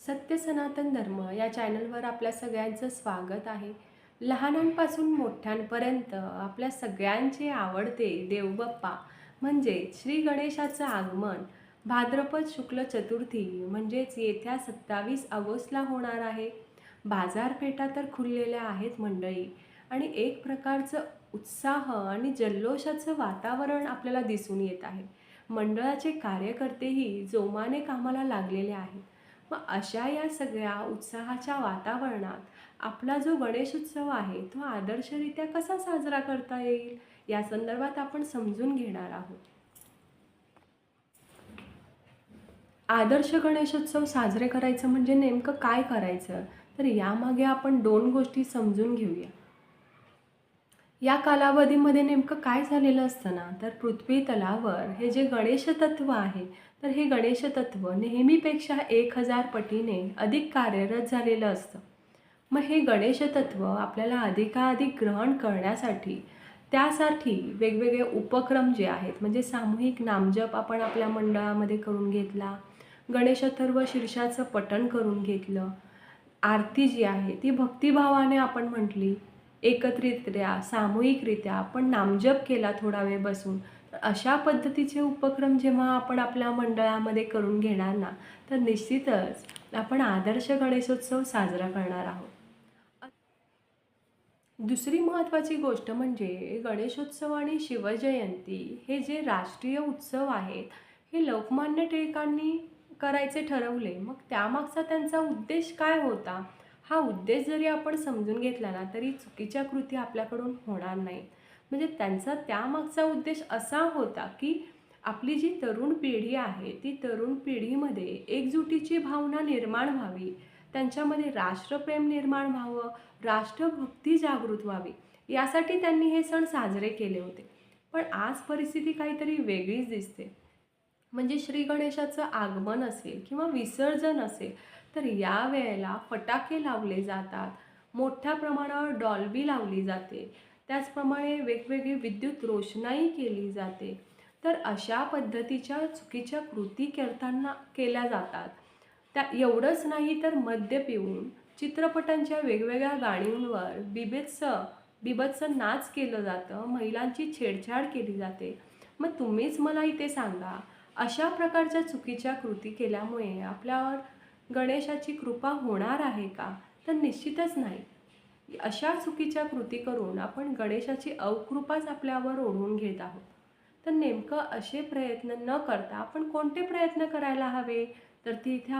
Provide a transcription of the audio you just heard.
सत्य सनातन धर्म या चॅनलवर आपल्या सगळ्यांचं स्वागत आहे. लहानांपासून मोठ्यांपर्यंत आपल्या सगळ्यांचे आवडते देवबाप्पा म्हणजे श्री गणेशाचं आगमन भाद्रपद शुक्ल चतुर्थी म्हणजेच येत्या सत्तावीस ऑगस्टला होणार आहे. बाजारपेठा तर खुललेल्या आहेत मंडळी आणि एक प्रकारचं उत्साह आणि जल्लोषाचं वातावरण आपल्याला दिसून येत आहे. मंडळाचे कार्यकर्तेही जोमाने कामाला लागलेले आहेत. मग अशा या सगळ्या उत्साहाच्या वातावरणात आपला जो गणेश उत्सव आहे तो आदर्शरित्या कसा साजरा करता येईल या संदर्भात आपण समजून घेणार आहोत. आदर्श गणेशोत्सव साजरे करायचं म्हणजे नेमकं काय करायचं? तर यामागे आपण दोन गोष्टी समजून घेऊया. या कालावधीमध्ये नेमकं काय झालेलं असतं ना? तर पृथ्वी तलावर हे जे गणेशतत्व आहे तर हे गणेशतत्व नेहमीपेक्षा एक हजार पटीने अधिक कार्यरत झालेलं असतं. मग हे गणेशतत्व आपल्याला अधिकाधिक ग्रहण करण्यासाठी त्यासाठी वेगवेगळे उपक्रम जे आहेत म्हणजे सामूहिक नामजप आपण आपल्या मंडळामध्ये करून घेतला गणेशथर्व शीर्षाचं पठण करून घेतलं आरती जी आहे ती भक्तिभावाने आपण म्हटली एकत्रितरित्या सामूहिकरित्या आपण नामजप केला थोडा वेळ बसून तर अशा पद्धतीचे उपक्रम जेव्हा आपण आपल्या मंडळामध्ये करून घेणार ना तर निश्चितच आपण आदर्श गणेशोत्सव साजरा करणार आहोत. दुसरी महत्त्वाची गोष्ट म्हणजे गणेशोत्सव आणि शिवजयंती हे जे राष्ट्रीय उत्सव आहेत हे लोकमान्य टिळकांनी करायचे ठरवले. मग त्यामागचा त्यांचा उद्देश काय होता? हा उद्देश जरी आपण समजून घेतला ना तरी चुकीच्या कृती आपल्याकडून होणार नाहीत. म्हणजे त्यांचा त्यामागचा उद्देश असा होता की आपली जी तरुण पिढी आहे ती तरुण पिढीमध्ये एकजुटीची भावना निर्माण व्हावी. त्यांच्यामध्ये राष्ट्रप्रेम निर्माण व्हावं राष्ट्रभक्ती जागृत व्हावी. यासाठी त्यांनी हे सण साजरे केले होते. पण आज परिस्थिती काहीतरी वेगळीच दिसते. म्हणजे श्री गणेशाचं आगमन असेल किंवा विसर्जन असेल तर या वेळेला फटाके लावले जातात. मोठ्या प्रमाणावर डॉल्बी लावली जाते. त्याचप्रमाणे वेगवेगळी विद्युत रोषणाई केली जाते. तर अशा पद्धतीच्या चुकीच्या कृती करताना केल्या जातात. त्या एवढंच नाही तर मद्य पिऊन चित्रपटांच्या वेगवेगळ्या गाणींवर बिबेत्स बिभत्स नाच केलं जातं महिलांची छेडछाड केली जाते. मग तुम्हीच मला इथे सांगा अशा प्रकारच्या चुकीच्या कृती केल्यामुळे आपल्यावर गणेशाची कृपा होणार आहे का? तर निश्चितच नाही. अशा चुकीच्या कृती करून आपण गणेशाची अवकृपाच आपल्यावर ओढवून घेत आहोत. तर नेमकं असे प्रयत्न न करता आपण कोणते प्रयत्न करायला हवे? तर ती इथे